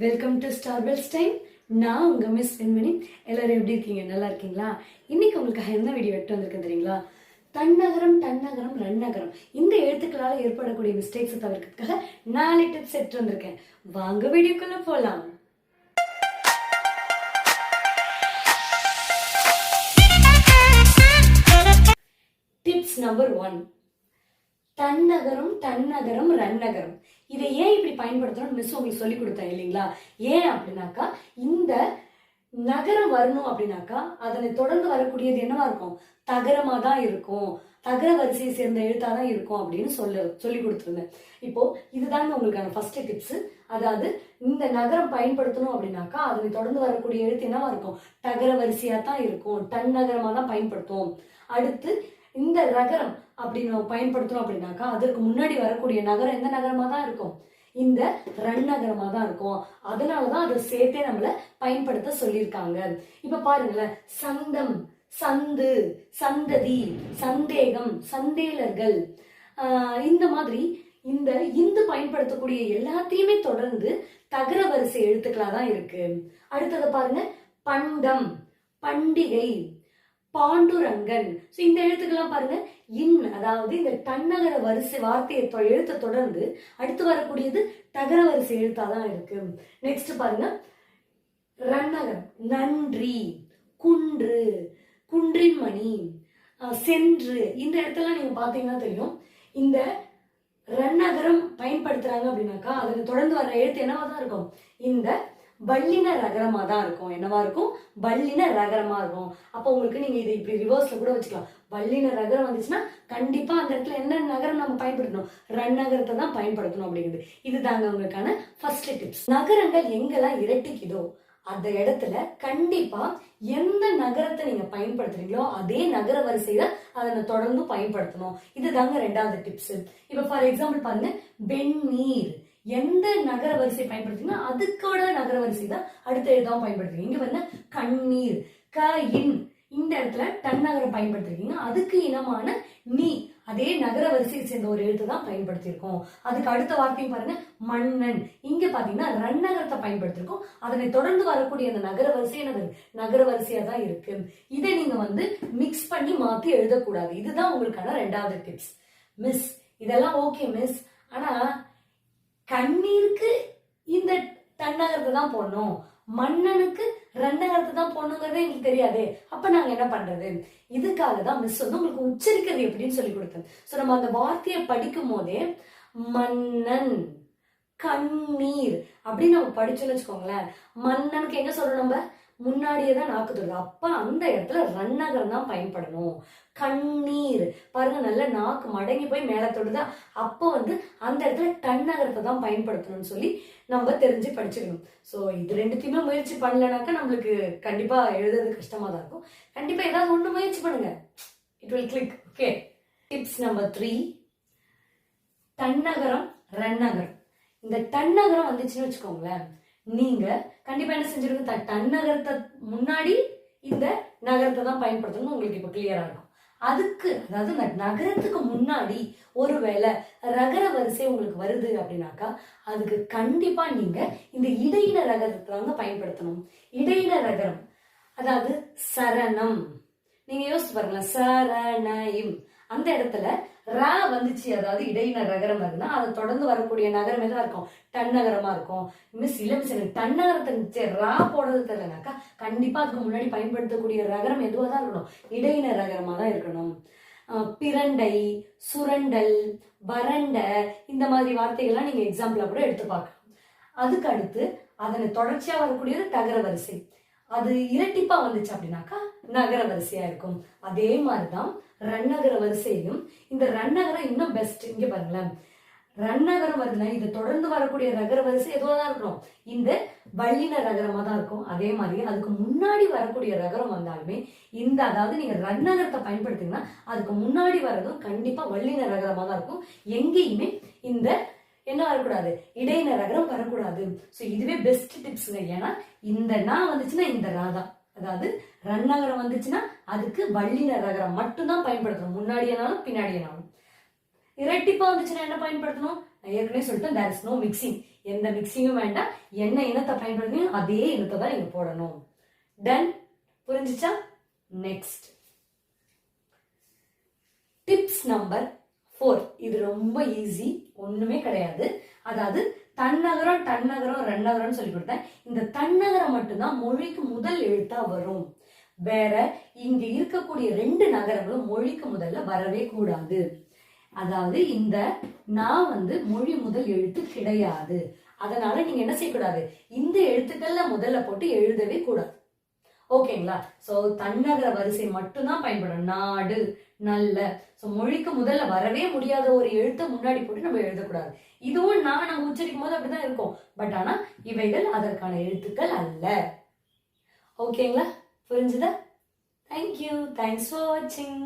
Welcome to ஸ்டார்பெல்ஸ் time நான் உங்க miss வெண்மணி எல்லாரும் எப்படி இருக்கீங்க? நல்லா இருக்கீங்களா? இன்னைக்கு உங்களுக்கு என்ன வீடியோ எடுத்து வந்திருக்கேன் தெரியுங்களா? தன்னகரம் தன்னகரம் ரன்னகரம். இந்த எழுத்துக்களால் ஏற்படக்கூடிய மிஸ்டேக்ஸை தவிர்க்கிறதுக்காக நாலு டிப்ஸ் எடுத்து வந்திருக்கேன். வாங்க வீடியோக்குள்ள போலாம். டிப்ஸ் நம்பர் ஒன் தன்னகரம் தன்னகரம் ரன்னகரம். இதை ஏன் இப்படி பயன்படுத்தணும்னு மிஸ் உங்களுக்கு சொல்லி கொடுத்தேன் இல்லைங்களா? ஏன் அப்படின்னாக்கா இந்த நகரம் வரணும் அப்படின்னாக்கா அதனை தொடர்ந்து வரக்கூடியது என்னவா இருக்கும்? தகரமா தான் இருக்கும். தகர வரிசையை சேர்ந்த எழுத்தா தான் இருக்கும் அப்படின்னு சொல்ல சொல்லி கொடுத்துருந்தேன். இப்போ இதுதாங்க உங்களுக்கான ஃபர்ஸ்ட் டிப்ஸ் அதாவது இந்த நகரம் பயன்படுத்தணும் அப்படின்னாக்கா அதனை தொடர்ந்து வரக்கூடிய எழுத்து என்னவா இருக்கும்? தகர வரிசையா தான் இருக்கும். டன் நகரமா தான் பயன்படுத்தும். அடுத்து இந்த நகரம் அப்படின்னு நம்ம பயன்படுத்துறோம் அப்படின்னாக்கா அதற்கு முன்னாடி வரக்கூடிய நகரம் எந்த நகரமாக தான் இருக்கும்? இந்த ரன் நகரமாக தான் இருக்கும். அதனாலதான் அதை சேர்த்தே நம்மளை பயன்படுத்த சொல்லியிருக்காங்க. இப்போ பாருங்களேன் சந்தம் சந்து சந்ததி சந்தேகம் சந்தேலர்கள் இந்த மாதிரி இந்த இந்து பயன்படுத்தக்கூடிய எல்லாத்தையுமே தொடர்ந்து தகர வரிசை எழுத்துக்களாக தான் இருக்கு. அடுத்தது பாருங்க பண்டம் பண்டிகை பாண்டுரங்கன். ஸோ இந்த எழுத்துக்கெல்லாம் பாருங்க இன் அதாவது இந்த தன்னகர வரிசை வார்த்தையை தொ- எழுத்தை தொடர்ந்து அடுத்து வரக்கூடியது தகர வரிசை எழுத்தா தான் இருக்கு. நெக்ஸ்ட் பாருங்க. ரன்னகம் நன்றி குன்று குன்றின் மணி சென்று இந்த இடத்தெல்லாம் நீங்க பாத்தீங்கன்னா தெரியும். இந்த ரன்னகரம் பயன்படுத்துறாங்க அப்படின்னாக்கா அதுக்கு தொடர்ந்து வர எழுத்து என்னவா தான் இருக்கும்? இந்த வல்லின ரகரமாக தான் இருக்கும். என்னவா இருக்கும்? வல்லின ரகரமாக இருக்கும். அப்போ உங்களுக்கு நீங்கள் இதை இப்படி ரிவர்ஸில் கூட வச்சுக்கலாம். வல்லின ரகரம் வந்துச்சுன்னா கண்டிப்பாக அந்த இடத்துல என்ன நகரம் நம்ம பயன்படுத்தணும்? ரன் நகரத்தை தான் பயன்படுத்தணும் அப்படிங்கிறது இது தாங்க உங்களுக்கான ஃபர்ஸ்ட் டிப்ஸ் நகரங்கள் எங்கெல்லாம் இரட்டிக்குதோ அந்த இடத்துல கண்டிப்பா எந்த நகரத்தை நீங்க பயன்படுத்துறீங்களோ அதே நகர வரிசையில அதை தொடர்ந்து பயன்படுத்தணும். இதுதாங்க ரெண்டாவது டிப்ஸ் இப்ப ஃபார் எக்ஸாம்பிள் பாருங்க வெந்நீர். எந்த நகர வரிசை பயன்படுத்துறீங்கன்னா அதுக்கோட நகர வரிசை தான் அடுத்த எழுதான் பயன்படுத்துறீங்க இங்க வந்து கண்ணீர் க இன் இந்த இடத்துல தன்னகரம் பயன்படுத்திருக்கீங்க. அதுக்கு இனமான நீ அதே நகர வரிசையை சேர்ந்த ஒரு எழுத்து தான் பயன்படுத்தியிருக்கோம். அதுக்கு அடுத்த வார்த்தையும் பாருங்க மன்னன். இங்க பாத்தீங்கன்னா ரன்னகரத்தை பயன்படுத்திருக்கோம் அதனை தொடர்ந்து வரக்கூடிய அந்த நகர வரிசை என்னது? நகர வரிசையா தான் இருக்கு. இதை நீங்க வந்து மிக்ஸ் பண்ணி மாத்தி எழுதக்கூடாது. இதுதான் உங்களுக்கான ரெண்டாவது டிப்ஸ் மிஸ் இதெல்லாம் ஓகே மிஸ் ஆனா கண்ணீருக்கு இந்த தன்னகரத்தை தான் போடணும். மன்னனுக்கு ரன்னகரத்தை தான் போடணுங்கிறதே எங்களுக்கு தெரியாதே. அப்ப நாங்க என்ன பண்றது? இதுக்காக தான் மிஸ் வந்து உங்களுக்கு உச்சரிக்கிறது எப்படின்னு சொல்லி கொடுத்தது. ஸோ நம்ம அந்த வார்த்தையை படிக்கும் போதே மன்னன் கண்ணீர் அப்படின்னு நம்ம படிச்சோம்னு வச்சுக்கோங்களேன். மன்னனுக்கு எங்க சொல்றோம் நம்ம? முன்னாடியே தான் நாக்கு தொடுது. அப்ப அந்த இடத்துல ரன்னகரம் தான் பயன்படணும். கண்ணீர். பாருங்க நல்ல நாக்கு மடங்கி போய் மேல தொடுதா அப்போ வந்து அந்த இடத்துல தன்னகரத்தை தான் பயன்படுத்தணும்னு சொல்லி நம்ம தெரிஞ்சு படிச்சுக்கணும். ஸோ இது ரெண்டுத்தையுமே முயற்சி பண்ணலனாக்கா நம்மளுக்கு கண்டிப்பா எழுதுறது கஷ்டமா தான் இருக்கும். கண்டிப்பா ஏதாவது ஒன்று முயற்சி பண்ணுங்க. It will click okay tips number three தன்னகரம் ரன்னகரம். இந்த தன்னகரம் வந்துச்சுன்னு வச்சுக்கோங்களேன் நீங்க கண்டிப்பா என்ன செஞ்சிருங்க? த- தன்னகரத்தை முன்னாடி இந்த நகரத்தை தான் பயன்படுத்தணும் உங்களுக்கு இப்ப கிளியரா இருக்கும். அதுக்கு அதாவது இந்த நகரத்துக்கு முன்னாடி ஒருவேளை ரகர வரிசை உங்களுக்கு வருது அப்படின்னாக்கா அதுக்கு கண்டிப்பா நீங்க இந்த இடையின ரகரத்தை தாங்க பயன்படுத்தணும். இடையின ரகரம் அதாவது சரணம். நீங்க யோசிச்சு பாருங்களேன் சரணயம். அந்த இடத்துல ரா வந்துச்சு அதாவது இடையின ரகரம் இருக்குன்னா அதை தொடர்ந்து வரக்கூடிய நகரம் எதாவது இருக்கும்? தன்னகரமா இருக்கும். மிஸ் சில மிஸ் தன்னகரத்தை நிச்சயம் ரா போடுறது தெரியலனாக்கா கண்டிப்பா அதுக்கு முன்னாடி பயன்படுத்தக்கூடிய ரகரம் எதுவாக தான் இருக்கணும்? இடையின நகரமா தான் இருக்கணும். பிரண்டை சுரண்டல் வறண்ட இந்த மாதிரி வார்த்தைகள்லாம் நீங்க எக்ஸாம்பிளா கூட எடுத்து பார்க்கலாம். அதுக்கு அடுத்து அதனை தொடர்ச்சியா வரக்கூடியது தகர வரிசை. அது இரட்டிப்பா வந்துச்சு அப்படின்னாக்கா நகர வரிசையா இருக்கும். அதே மாதிரிதான் ரன்னகர வரிசையிலும் இந்த ரன்னகரம் இன்னும் பெஸ்ட் இங்க பாருங்களேன். ரன்னகரம் வருதுன்னா இது தொடர்ந்து வரக்கூடிய ரகர வரிசை எதுவாக தான் இருக்கணும்? இந்த வள்ளின ரகரமா தான் இருக்கும். அதே மாதிரி அதுக்கு முன்னாடி வரக்கூடிய ரகரம் வந்தாலுமே இந்த அதாவது நீங்க ரன்னகரத்தை பயன்படுத்திங்கன்னா அதுக்கு முன்னாடி வர்றதும் கண்டிப்பா வள்ளின ரகரமாக தான் இருக்கும். எங்கேயுமே இந்த என்ன வரக்கூடாது? இடையின ரகரம் வரக்கூடாது. ஸோ இதுவே பெஸ்ட் டிப்ஸுங்க ஏன்னா இந்த நான் வந்துச்சுன்னா இந்த ராதா அதாவது ரன்னகரம் வந்துச்சுன்னா அதுக்கு வள்ளின ரகரம் மட்டும்தான் பயன்படுத்தணும். முன்னாடியனாலும் பின்னாடியனாலும். இரட்டிப்பா வந்துச்சுன்னா என்ன பயன்படுத்தணும்? நான் ஏற்கனவே சொல்லிட்டேன் தேர் இஸ் நோ மிக்சிங் எந்த மிக்சிங்கும் வேண்டாம். என்ன இனத்தை பயன்படுத்தினோ அதே இனத்தை தான் நீங்க போடணும். டன் புரிஞ்சிச்சா? நெக்ஸ்ட் டிப்ஸ் நம்பர் ஃபோர் இது ரொம்ப ஈஸி ஒண்ணுமே கிடையாது. அதாவது தன்னகரம் தன்னகரம் ரெண்டகரம்னு சொல்லி கொடுத்தேன். இந்த தன்னகரம் மட்டும்தான் மொழிக்கு முதல் எழுத்தா வரும். வேற இங்க இருக்கக்கூடிய ரெண்டு நகரங்களும் மொழிக்கு முதல்ல வரவே கூடாது. அதாவது இந்த நான் வந்து மொழி முதல் எழுத்து கிடையாது. அதனால நீங்க என்ன செய்யக்கூடாது? இந்த எழுத்துக்கள்ல முதல்ல போட்டு எழுதவே கூடாது. ஓகேங்களா? ஸோ தன்னகர வரிசை மட்டும்தான் பயன்படும். நாடு நல்ல. ஸோ மொழிக்கு முதல்ல வரவே முடியாத ஒரு எழுத்தை முன்னாடி போட்டு நம்ம எழுதக்கூடாது. இதுவும் நான் நம்ம உச்சரிக்கும் போது அப்படிதான் இருக்கும். பட் ஆனால் இவைகள் அதற்கான எழுத்துக்கள் அல்ல. ஓகேங்களா? புரிஞ்சுதா? தேங்க்யூ தேங்க்ஸ் ஃபார் வாட்சிங்